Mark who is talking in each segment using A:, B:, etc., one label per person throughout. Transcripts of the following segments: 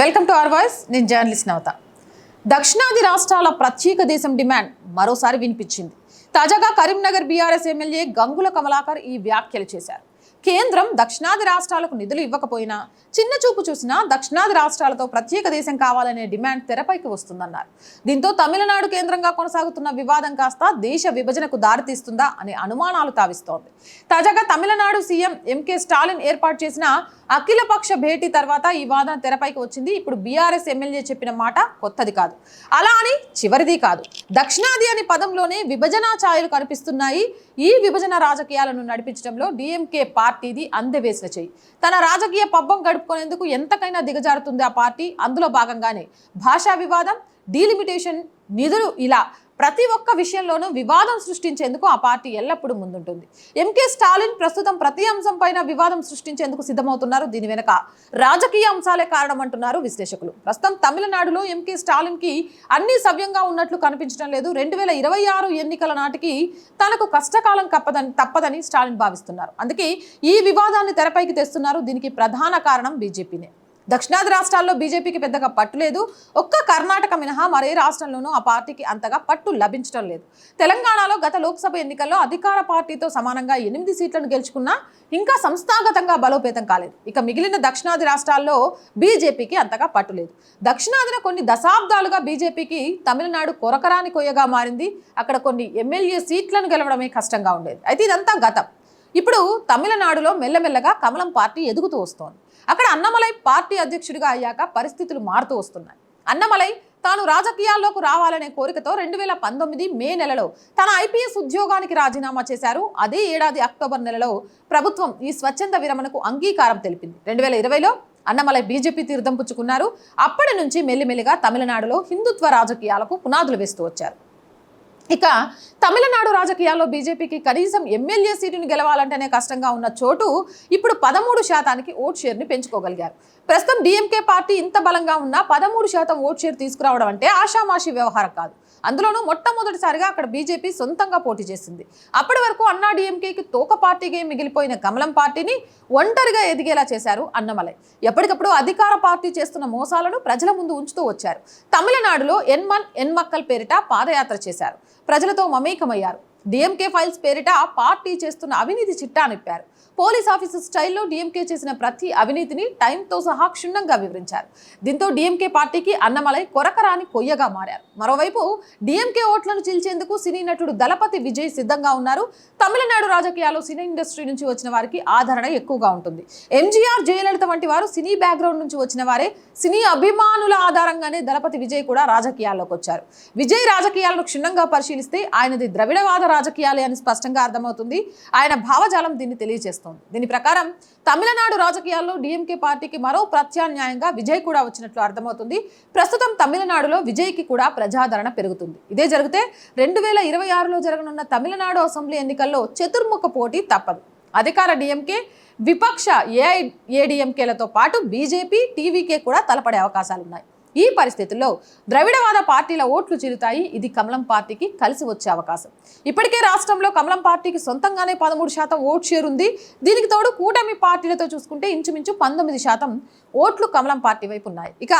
A: Welcome to our voice. నేను journalist నవత. దక్షిణాది రాష్ట్రాల ప్రత్యేక దేశం డిమాండ్ మరోసారి వినిపించింది. తాజాగా కరీంనగర్ బీఆర్ఎస్ ఎమ్మెల్యే గంగుల కమలాకర్ ఈ వ్యాఖ్యలు చేశారు. కేంద్రం దక్షిణాది రాష్ట్రాలకు నిధులు ఇవ్వకపోయినా చిన్న చూపు చూసినా దక్షిణాది రాష్ట్రాలతో ప్రత్యేక దేశం కావాలనే డిమాండ్ తెరపైకి వస్తుందన్నారు. దీంతో తమిళనాడు కేంద్రంగా కొనసాగుతున్న వివాదం కాస్త దేశ విభజనకు దారితీస్తుందా అనే అనుమానాలు తావిస్తోంది. తాజాగా తమిళనాడు సీఎం ఎంకే స్టాలిన్ ఏర్పాటు చేసిన అఖిలపక్ష భేటీ తర్వాత ఈ వాదన తెరపైకి వచ్చింది. ఇప్పుడు బీఆర్ఎస్ ఎమ్మెల్యే చెప్పిన మాట కొత్తది కాదు. అలా అని చివరిది కాదు. దక్షిణాది అనే పదంలోనే విభజన ఛాయలు కనిపిస్తున్నాయి. ఈ విభజన రాజకీయాలను నడిపించడంలో డిఎంకే పార్టీది అందవేసిన చెయ్యి తన రాజకీయ పబ్బం గడుపుకునేందుకు ఎంతకైనా దిగజారుతుంది ఆ పార్టీ. అందులో భాగంగానే భాషా వివాదం డీలిమిటేషన్ నిధులు ఇలా ప్రతి ఒక్క విషయంలోనూ వివాదం సృష్టించేందుకు ఆ పార్టీ ఎల్లప్పుడూ ముందుంటుంది. ఎంకే స్టాలిన్ ప్రస్తుతం ప్రతి అంశం పైన వివాదం సృష్టించేందుకు సిద్ధమవుతున్నారు. దీని వెనుక రాజకీయ అంశాలే కారణం అంటున్నారు విశ్లేషకులు. ప్రస్తుతం తమిళనాడులో ఎంకే స్టాలిన్కి అన్ని సవ్యంగా ఉన్నట్లు కనిపించడం లేదు. రెండు వేల ఇరవై ఆరు ఎన్నికల నాటికి తనకు కష్టకాలం కప్పదని తప్పదని స్టాలిన్ భావిస్తున్నారు. అందుకే ఈ వివాదాన్ని తెరపైకి తెస్తున్నారు. దీనికి ప్రధాన కారణం బీజేపీనే దక్షిణాది రాష్ట్రాల్లో బీజేపీకి పెద్దగా పట్టు లేదు. ఒక్క కర్ణాటక మినహా మరే రాష్ట్రంలోనూ ఆ పార్టీకి అంతగా పట్టు లభించడం లేదు. తెలంగాణలో గత లోక్సభ ఎన్నికల్లో అధికార పార్టీతో సమానంగా ఎనిమిది సీట్లను గెలుచుకున్నా ఇంకా సంస్థాగతంగా బలోపేతం కాలేదు. ఇక మిగిలిన దక్షిణాది రాష్ట్రాల్లో బీజేపీకి అంతగా పట్టు లేదు. దక్షిణాదిన కొన్ని దశాబ్దాలుగా బీజేపీకి తమిళనాడు కొరకరాని కొయ్యగా మారింది. అక్కడ కొన్ని ఎమ్మెల్యే సీట్లను గెలవడమే కష్టంగా ఉండేది. అయితే ఇదంతా గతం. ఇప్పుడు తమిళనాడులో మెల్లమెల్లగా కమలం పార్టీ ఎదుగుతూ వస్తోంది. అక్కడ అన్నమలై పార్టీ అధ్యక్షుడిగా అయ్యాక పరిస్థితులు మారుతూ వస్తున్నాయి. అన్నమలై తాను రాజకీయాల్లోకి రావాలనే కోరికతో రెండు వేల పంతొమ్మిది మే నెలలో తన ఐపీఎస్ ఉద్యోగానికి రాజీనామా చేశారు. అదే ఏడాది అక్టోబర్ నెలలో ప్రభుత్వం ఈ స్వచ్ఛంద విరమణకు అంగీకారం తెలిపింది. రెండు వేల ఇరవైలో అన్నమలై బీజేపీ తీర్థం పుచ్చుకున్నారు. అప్పటి నుంచి మెల్లిమెల్లిగా తమిళనాడులో హిందుత్వ రాజకీయాలకు పునాదులు వేస్తూ వచ్చారు. ఇక తమిళనాడు రాజకీయాల్లో బీజేపీకి కనీసం ఎమ్మెల్యే సీటును గెలవాలంటేనే కష్టంగా ఉన్న చోటు ఇప్పుడు పదమూడు శాతానికి ఓట్ షేర్ని పెంచుకోగలిగారు. ప్రస్తుతం డిఎంకే పార్టీ ఇంత బలంగా ఉన్నా పదమూడు శాతం ఓట్ షేర్ తీసుకురావడం అంటే ఆషామాషి వ్యవహారం కాదు. అందులోనూ మొట్టమొదటిసారిగా అక్కడ బీజేపీ సొంతంగా పోటీ చేసింది. అప్పటి వరకు అన్నా డిఎంకేకి తోక పార్టీగా మిగిలిపోయిన కమలం పార్టీని ఒంటరిగా ఎదిగేలా చేశారు అన్నమలై. ఎప్పటికప్పుడు అధికార పార్టీ చేస్తున్న మోసాలను ప్రజల ముందు ఉంచుతూ వచ్చారు. తమిళనాడులో ఎన్మన్ ఎన్మక్కల్ పేరిట పాదయాత్ర చేశారు. ప్రజలతో మమేకమయ్యారు. డిఎంకే ఫైల్స్ పేరిట పార్టీ చేస్తున్న అవినీతి చిట్టా నిప్పారు. పోలీస్ ఆఫీసర్ స్టైల్లో డిఎంకే చేసిన ప్రతి అవినీతిని టైంతో సహా క్షుణ్ణంగా వివరించారు. దీంతో డిఎంకే పార్టీకి అన్నమలై కొరకరాని కొయ్యగా మారారు. మరోవైపు డిఎంకే ఓట్లను చీల్చేందుకు సినీ నటుడు దళపతి విజయ్ సిద్ధంగా ఉన్నారు. తమిళనాడు రాజకీయాల్లో సినీ ఇండస్ట్రీ నుంచి వచ్చిన వారికి ఆదరణ ఎక్కువగా ఉంటుంది. ఎంజీఆర్ జయలలిత వంటి వారు సినీ బ్యాక్గ్రౌండ్ నుంచి వచ్చిన వారే సినీ అభిమానుల ఆధారంగానే దళపతి విజయ్ కూడా రాజకీయాల్లోకి వచ్చారు. విజయ్ రాజకీయాలను క్షుణ్ణంగా పరిశీలిస్తే ఆయనది ద్రవిడవాద రాజకీయాలే అని స్పష్టంగా అర్థమవుతుంది. ఆయన భావజాలం దీన్ని తెలియజేస్తోంది. దీని ప్రకారం తమిళనాడు రాజకీయాల్లో డిఎంకే పార్టీకి మరో ప్రత్యామ్నాయంగా విజయ్ కూడా వచ్చినట్లు అర్థమవుతుంది. ప్రస్తుతం తమిళనాడులో విజయ్కి కూడా ప్రజాదరణ పెరుగుతుంది. ఇదే జరిగితే రెండు వేల ఇరవై ఆరులో జరగనున్న తమిళనాడు అసెంబ్లీ ఎన్నికల్లో చతుర్ముఖ పోటీ తప్పదు. అధికార డిఎంకే విపక్ష ఏఐ ఏడిఎంకేలతో పాటు బీజేపీ టీవీకే కూడా తలపడే అవకాశాలున్నాయి. ఈ పరిస్థితుల్లో ద్రవిడవాద పార్టీల ఓట్లు చిరుతాయి. ఇది కమలం పార్టీకి కలిసి వచ్చే అవకాశం. ఇప్పటికే రాష్ట్రంలో కమలం పార్టీకి సొంతంగానే పదమూడు శాతం ఓట్ షేర్ ఉంది దీనికి తోడు కూటమి పార్టీలతో చూసుకుంటే ఇంచుమించు పంతొమ్మిది శాతం ఓట్లు కమలం పార్టీ వైపు ఉన్నాయి. ఇక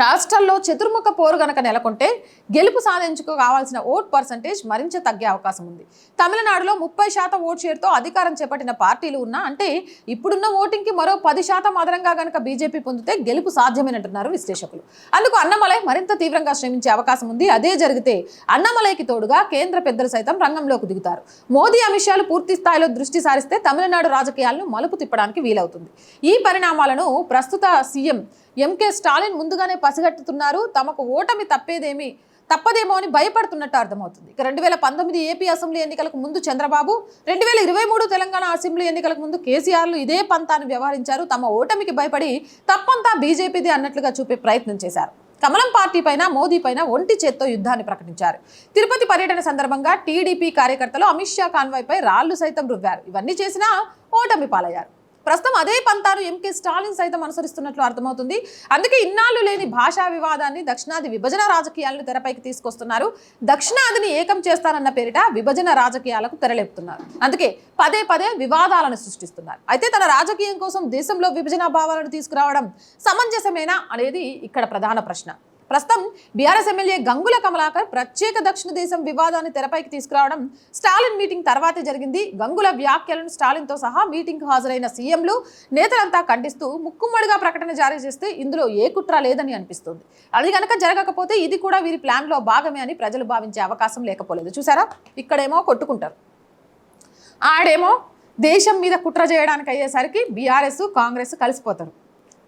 A: రాష్ట్రాల్లో చతుర్ముఖ పోరు గనక నెలకొంటే గెలుపు సాధించుకు కావాల్సిన ఓట్ పర్సంటేజ్ మరింత తగ్గే అవకాశం ఉంది. తమిళనాడులో ముప్పై శాతం ఓట్ షేర్తో అధికారం చేపట్టిన పార్టీలు ఉన్నా అంటే ఇప్పుడున్న ఓటింగ్కి మరో పది శాతం అదనంగా గనక బీజేపీ పొందితే గెలుపు సాధ్యమేనంటున్నారు విశ్లేషకులు. అందుకు అన్నమలై మరింత తీవ్రంగా శ్రమించే అవకాశం ఉంది. అదే జరిగితే అన్నమలైకి తోడుగా కేంద్ర పెద్దలు సైతం రంగంలోకి దిగుతారు. మోదీ అమిషాలు పూర్తి స్థాయిలో దృష్టి సారిస్తే తమిళనాడు రాజకీయాలను మలుపు తిప్పడానికి వీలవుతుంది. ఈ పరిణామాలను ప్రస్తుత సీఎం ఎంకే స్టాలిన్ ముందుగానే పసిగట్టుతున్నారు. తమకు ఓటమి తప్పేదేమి తప్పదేమో అని భయపడుతున్నట్టు అర్థమవుతుంది. ఇక రెండు వేల పంతొమ్మిది ఏపీ అసెంబ్లీ ఎన్నికలకు ముందు చంద్రబాబు రెండు వేల ఇరవై మూడు తెలంగాణ అసెంబ్లీ ఎన్నికలకు ముందు కేసీఆర్లు ఇదే పంతాన్ని వ్యవహరించారు. తమ ఓటమికి భయపడి తప్పంతా బీజేపీది అన్నట్లుగా చూపే ప్రయత్నం చేశారు. కమలం పార్టీ పైన మోదీ పైన ఒంటి చేత్తో యుద్ధాన్ని ప్రకటించారు. తిరుపతి పర్యటన సందర్భంగా టీడీపీ కార్యకర్తలు అమిత్ షా కాన్వాయ్పై రాళ్ళు సైతం రువ్వారు. ఇవన్నీ చేసినా ఓటమి పాలయ్యారు. ప్రస్తుతం అదే పంతాను ఎంకే స్టాలిన్ సైతం అనుసరిస్తున్నట్లు అర్థమవుతుంది. అందుకే ఇన్నాళ్ళు లేని భాషా వివాదాన్ని దక్షిణాది విభజన రాజకీయాలను తెరపైకి తీసుకొస్తున్నారు. దక్షిణాదిని ఏకం చేస్తానన్న పేరిట విభజన రాజకీయాలకు తెరలేపుతున్నారు. అందుకే పదే పదే వివాదాలను సృష్టిస్తున్నారు. అయితే తన రాజకీయం కోసం దేశంలో విభజన భావాలను తీసుకురావడం సమంజసమేనా అనేది ఇక్కడ ప్రధాన ప్రశ్న. ప్రస్తుతం బీఆర్ఎస్ ఎమ్మెల్యే గంగుల కమలాకర్ ప్రత్యేక దక్షిణ దేశం వివాదాన్ని తెరపైకి తీసుకురావడం స్టాలిన్ మీటింగ్ తర్వాతే జరిగింది. గంగుల వ్యాఖ్యలను స్టాలిన్తో సహా మీటింగ్ హాజరైన సీఎంలు నేతలంతా ఖండిస్తూ ముక్కుమ్మడిగా ప్రకటన జారీ చేస్తే ఇందులో ఏ కుట్ర లేదని అనిపిస్తుంది. అది కనుక జరగకపోతే ఇది కూడా వీరి ప్లాన్లో భాగమే అని ప్రజలు భావించే అవకాశం లేకపోలేదు. చూసారా? ఇక్కడేమో కొట్టుకుంటారు. ఆడేమో దేశం మీద కుట్ర చేయడానికి అయ్యేసరికి బీఆర్ఎస్ కాంగ్రెస్ కలిసిపోతారు.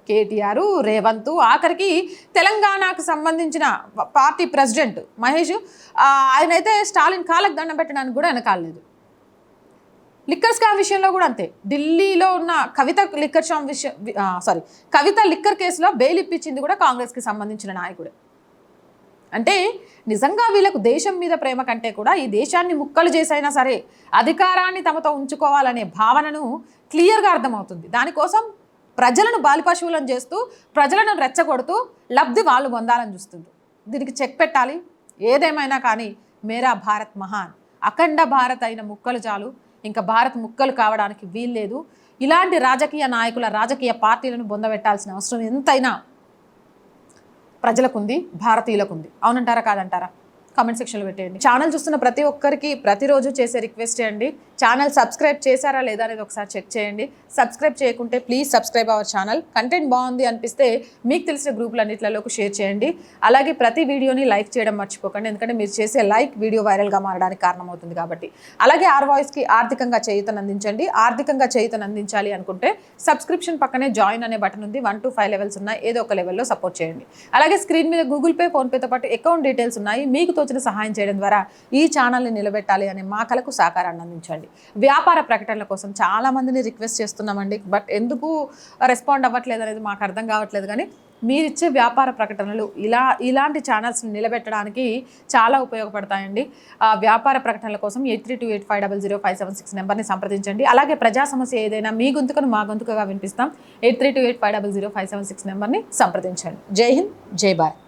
A: కేటీఆర్ రేవంత్ ఆఖరికి తెలంగాణకు సంబంధించిన పార్టీ ప్రెసిడెంట్ మహేష్ ఆయనైతే స్టాలిన్ కాలకు దండం పెట్టడానికి కూడా వెనకాలేదు లిక్కర్ స్కామ్ విషయంలో కూడా అంతే. ఢిల్లీలో ఉన్న కవిత లిక్కర్ షామ్ విషయం సారీ కవిత లిక్కర్ కేసులో బెయిల్ ఇప్పించింది కూడా కాంగ్రెస్కి సంబంధించిన నాయకుడే. అంటే నిజంగా వీళ్ళకు దేశం మీద ప్రేమ కంటే కూడా ఈ దేశాన్ని ముక్కలు చేసైనా సరే అధికారాన్ని తమతో ఉంచుకోవాలనే భావనను క్లియర్గా అర్థమవుతుంది. దానికోసం ప్రజలను బాలిపశువులను చేస్తూ ప్రజలను రెచ్చగొడుతూ లబ్ధి వాళ్ళు పొందాలని చూస్తుంది దీనికి చెక్ పెట్టాలి. ఏదేమైనా కానీ మేరా భారత్ మహాన్ అఖండ భారత్ అయిన ముక్కలు చాలు. ఇంకా భారత్ ముక్కలు కావడానికి వీల్లేదు ఇలాంటి రాజకీయ నాయకుల రాజకీయ పార్టీలను బొందబెట్టాల్సిన అవసరం ఎంతైనా ప్రజలకుంది భారతీయులకుంది. అవునంటారా కాదంటారా? కామెంట్ సెక్షన్లో పెట్టేయండి. ఛానల్ చూస్తున్న ప్రతి ఒక్కరికి ప్రతిరోజు చేసే రిక్వెస్ట్ చేయండి. ఛానల్ సబ్స్క్రైబ్ చేశారా లేదా అనేది ఒకసారి చెక్ చేయండి. సబ్స్క్రైబ్ చేయకుంటే please subscribe our channel. Content బాగుంది అనిపిస్తే మీకు తెలిసిన గ్రూపులన్నింటిలోకి షేర్ చేయండి. అలాగే ప్రతి వీడియోని లైక్ చేయడం మర్చిపోకండి. ఎందుకంటే మీరు చేసే లైక్ వీడియో వైరల్గా మారడానికి కారణమవుతుంది కాబట్టి. అలాగే ఆర్ వాయిస్కి ఆర్థికంగా చేయుతను అందించండి. ఆర్థికంగా చేయుతనందించాలి అనుకుంటే సబ్స్క్రిప్షన్ పక్కనే జాయిన్ అనే బటన్ ఉంది. వన్ టు ఫైవ్ లెవెల్స్ ఉన్నాయి. ఏదో ఒక లెవెల్లో సపోర్ట్ చేయండి. అలాగే స్క్రీన్ మీద గూగుల్ పే ఫోన్పేతో పాటు అకౌంట్ డీటెయిల్స్ ఉన్నాయి. మీకు తోచిన సహాయం చేయడం ద్వారా ఈ ఛానల్ని నిలబెట్టాలి అనే మా కలకు సహకారాన్ని అందించండి. వ్యాపార ప్రకటనల కోసం చాలా మందిని రిక్వెస్ట్ చేస్తున్నామండి. బట్ ఎందుకు రెస్పాండ్ అవ్వట్లేదు అనేది మాకు అర్థం కావట్లేదు. కానీ మీరిచ్చే వ్యాపార ప్రకటనలు ఇలా ఇలాంటి ఛానల్స్ని నిలబెట్టడానికి చాలా ఉపయోగపడతాయండి. వ్యాపార ప్రకటనల కోసం eight three two eight five double zero five seven six నెంబర్ని సంప్రదించండి. అలాగే ప్రజా సమస్య ఏదైనా మీ గొంతుకను మా గొంతుకగా వినిపిస్తాం. Eight three two eight five double zero five seven six నెంబర్ని సంప్రదించండి. జై హింద్ జై భారత్.